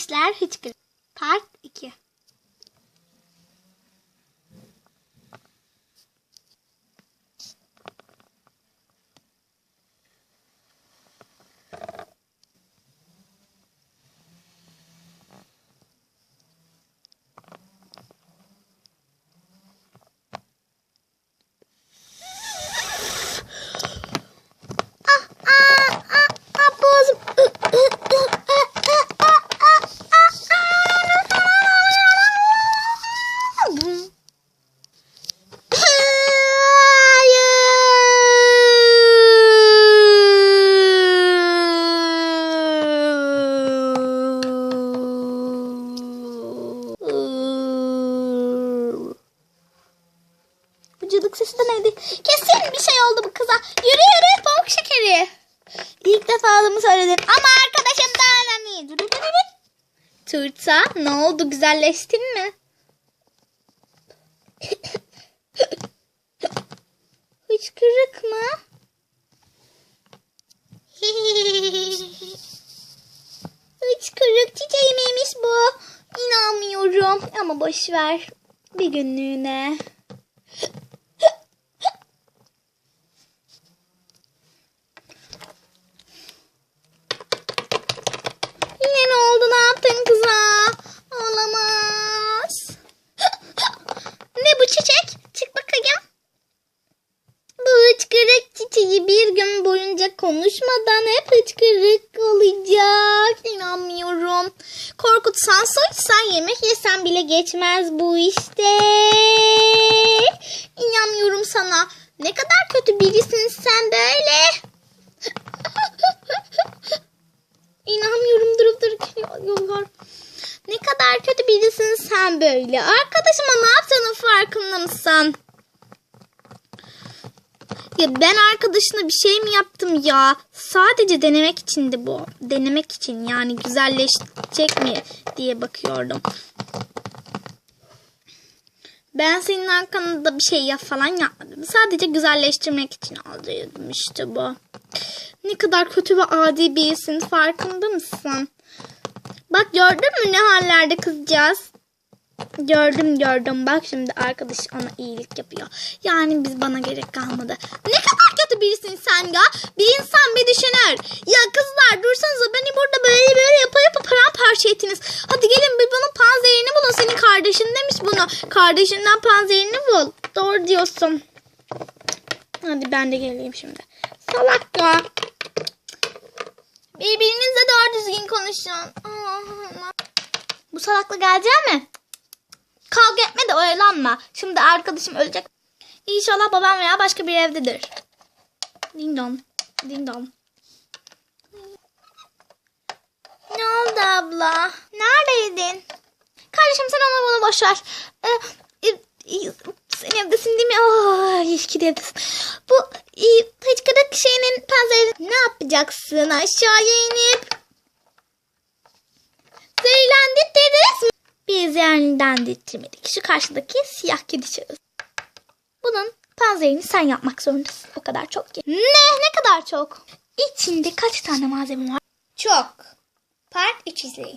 işler hıçkırık. Part 2. Vücuduk sesi de neydi? Kesin bir şey oldu bu kıza. Yürü yürü pamuk şekeri. İlk defa adımı söyledin ama arkadaşım dur, dur. Turta ne oldu güzelleştin mi? Hıçkırık mı? Hıçkırık çiçeğimiymiş bu. İnanmıyorum ama boş ver. Bir günlüğüne. Yine ne oldu? Ne yaptın kıza? Olamaz. ne bu çiçek? Çık bakayım. Bu çiçeği bir gün boyunca konuşmadan hep hıçkırık olacak. İnanmıyorum. Korkutsan soysan yemek yesen bile geçmez bu işte. İnanmıyorum sana. Ne kadar kötü birisin sen böyle. İnanmıyorum durup duruyor. Ne kadar kötü birisin sen böyle. Arkadaşıma ne yaptığının farkında mısın? Ya ben arkadaşına bir şey mi yaptım ya? Sadece denemek içindi bu. Denemek için yani güzelleşecek mi diye bakıyordum. Ben senin arkanda bir şey yap falan yapmadım. Sadece güzelleştirmek için aldıydım işte bu. Ne kadar kötü ve adi birisin farkında mısın? Bak gördün mü ne hallerde kızcağız? Gördüm gördüm. Bak şimdi arkadaş ona iyilik yapıyor. Yani biz bana gerek kalmadı. Ne kadar kötü birisin sen ya. Bir insan bir düşünür. Ya kızlar dursanıza beni burada böyle böyle yapa yapa paramparça ettiniz. Hadi gelin bir bunun panzerini bulun. Senin kardeşin demiş bunu. Kardeşinden panzerini bul. Doğru diyorsun. Hadi ben de geleyim şimdi. Salak ya. Birbirinizle doğru düzgün konuşun. Bu salakla gelecek mi? Oyalanma. Şimdi arkadaşım ölecek. İnşallah babam veya başka bir evdedir. Ding dong. Ding dong. Ne oldu abla? Neredeydin? Kardeşim sen onu bunu boş ver. Ee, e, e, sen evdesin değil mi? Aa, iyi ki de evdesin. Bu e, şeyinin panzeri ne yapacaksın? Aşağıya inip zehirlendirdiniz mi? Biz yani dittirmedik. Şu karşıdaki siyah kedi şahıs. Bunun panzerini sen yapmak zorundasın. O kadar çok ki. Ne? Ne kadar çok? İçinde kaç tane malzeme var? Çok. Part 3 izleyin.